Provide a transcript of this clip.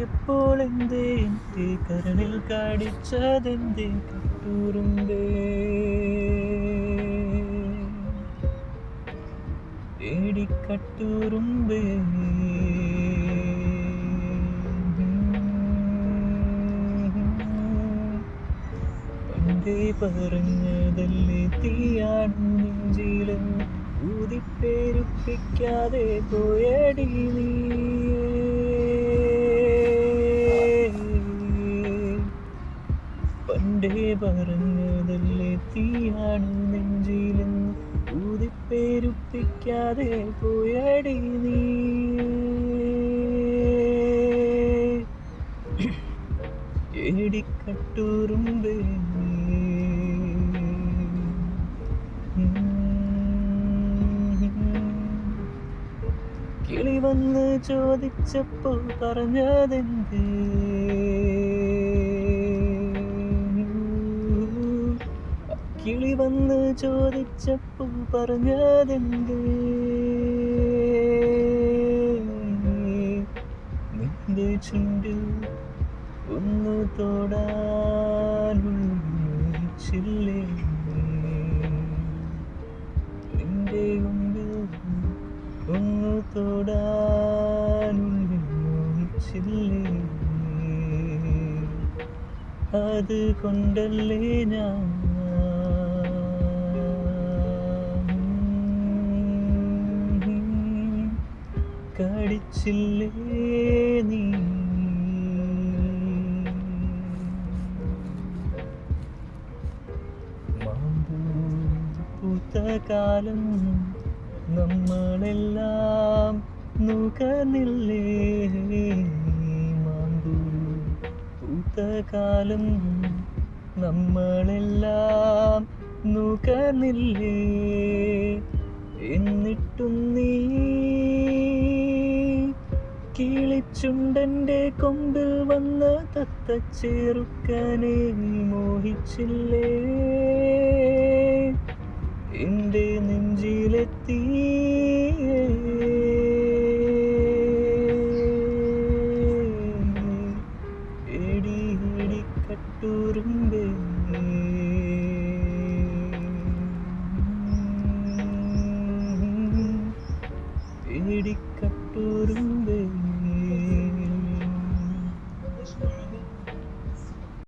ഇപ്പോൾ എന്തേ? എന്റെ കരണിൽ കടിച്ചതെന്തേ പണ്ടേ പറഞ്ഞതല്ലേ തീയാണ് നെഞ്ചിലെന്ന് ഊതിപ്പേരുപ്പിക്കാതെ പോയടി പണ്ടേ പറഞ്ഞതല്ലേ തീയാണ് നെഞ്ചിലെന്ന് ഊതിപ്പേരുപ്പിക്കാതെ പോയടി നീ. ഏടിക്കട്ടൂറുമ്പേ വന്ന് ചോദിച്ചപ്പോൾ പറഞ്ഞതെന്തേ? കിളി വന്ന് ചോദിച്ചപ്പോൾ പറഞ്ഞതെന്തേ? നിന്റെ ചുണ്ടിൽ ഒന്ന് തൊടാനുള്ളില്ലേ നിന്റെ തൊടാനുള്ളില്ലേ അത് കൊണ്ടല്ലേ ഞാൻ? കടിച്ചില്ലേ നീ? മാമ്പൂ പൂത്ത കാലം നമ്മളെല്ലാം നുകർന്നില്ലേ മാമ്പൂ പൂത്ത കാലം നമ്മളെല്ലാം നുകനില്ലേ? എന്നിട്ടും നീ കിളിച്ചുണ്ടന്റെ കൊമ്പിൽ വന്ന തത്തച്ചേറുക്കനെ നീ മോഹിച്ചില്ലേ? എന്റെ നെഞ്ചിലെത്തി ഉറുമ്പേ ഇടിക്ക